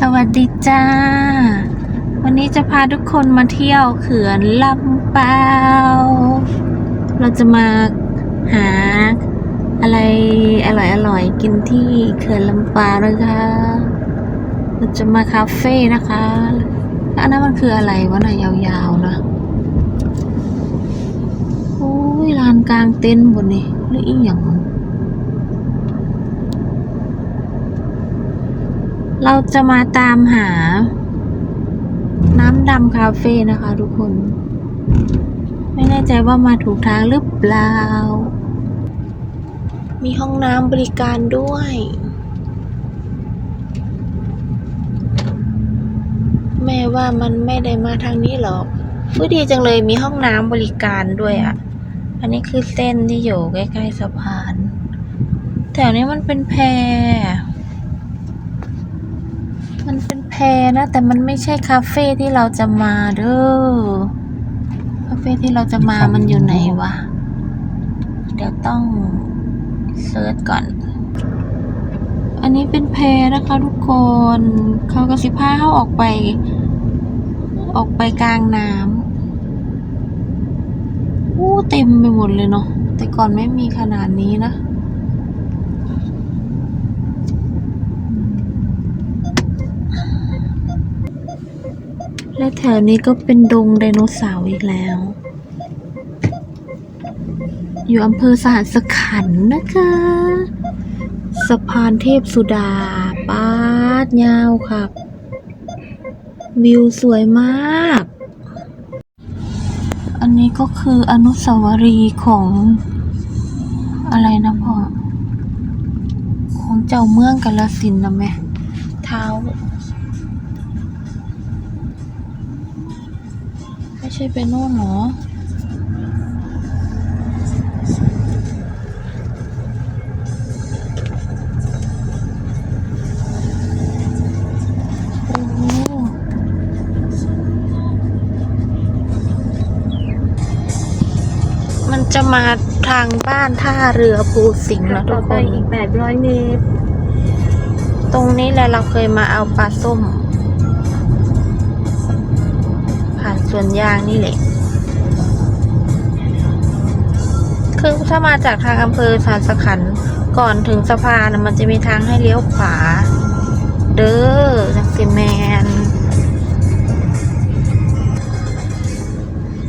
สวัสดีจ้า วันนี้จะพาทุกคนมาเที่ยวเขื่อนลำเปาเราจะมาหาอะไรอร่อยๆกินที่เขื่อนลำปาวนะคะเราจะมาคาเฟ่นะคะแล้วอันนั้นมันคืออะไรวะน่ะยาวๆนะโอ้ยลานกลางเต็นท์บนนี่หรืออีกอย่าง เราจะมาตามหา น้ำดำคาเฟ่นะคะทุกคน ไม่แน่ใจว่ามาถูกทางหรือเปล่า มีห้องน้ำบริการด้วย แม่ว่ามันไม่ได้มาทางนี้หรอกผู้ดีจังเลยมีห้องน้ำบริการด้วยอะ่ะ อันนี้คือเส้นที่อยู่ใกล้ๆสะพาน แถวนี้มันเป็นแพ มันเป็นแพนะ แต่มันไม่ใช่คาเฟ่ที่เราจะมาเด้อคาเฟ่ที่เราจะมามันอยู่ไหนวะ เดี๋ยวต้องเซิร์ชก่อน อันนี้เป็นแพนะคะทุกคน เขากระสิพาเข้าออกไป ออกไปกลางน้ำอู้เต็มไปหมดเลยเนาะแต่ก่อนไม่มีขนาดนี้นะ และแถวนี้ก็เป็นดงไดโนเสาร์อีกแล้ว อยู่อำเภอสหัสขันนะคะ สะพานเทพสุดาป้าดยาวครับ วิวสวยมาก อันนี้ก็คืออนุสาวรีย์ของอะไรนะพ่อ ของเจ้าเมืองกาลสินนะแม่เท้า ไม่ใช่ไปโน่นเหรอโอ้มันจะมาทางบ้านท่าเรือภูสิงห์แล้วทุต่อกคไปนอีก800เมตร ตรงนี้แหละเราเคยมาเอาปลาส้ม สวนยางนี่แหละ คือถ้ามาจากทางอำเภอสารสขันก่อนถึงสะพานมันจะมีทางให้เลี้ยวขวา เด้อจักสิแมน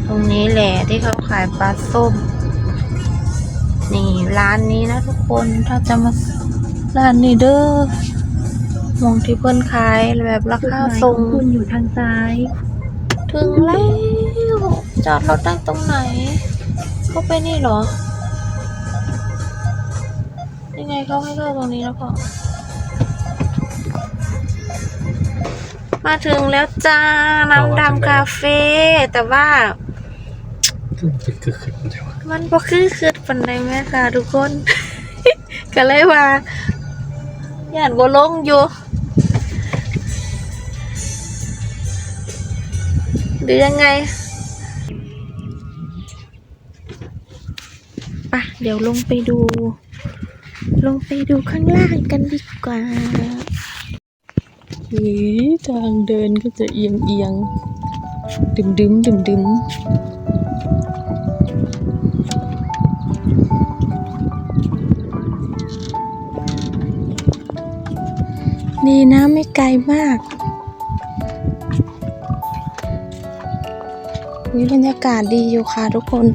ตรงนี้แหละที่เขาขายปลาส้ม นี่ร้านนี้นะทุกคนถ้าจะมาร้านนี้เด้อมองที่เพื่อนขายแบบราคาทรงจุดหมายของคุณอยู่ทางซ้าย ถึงแล้ว จอดรถได้ตรงไหน เข้าไปนี่เหรอ ยังไงเขาให้เข้าตรงนี้แล้วพอมาถึงแล้วจ้า น้ำดำคาเฟ่แต่ว่ามันเป็คือขึ้นในบ่คือคืดปันใดแม่ค่ะทุกคน ก็เลยว่าย่านบ่ลงอยู่ หรือยังไงปะเดี๋ยวลงไปดู ลงไปดูข้างล่างกันดีกว่าหือทางเดินก็จะเอียงเอียงดึมดึมดึมดึมดีนะไม่ไกลมาก บรรยากาศดีอยู่ค่ะทุกคน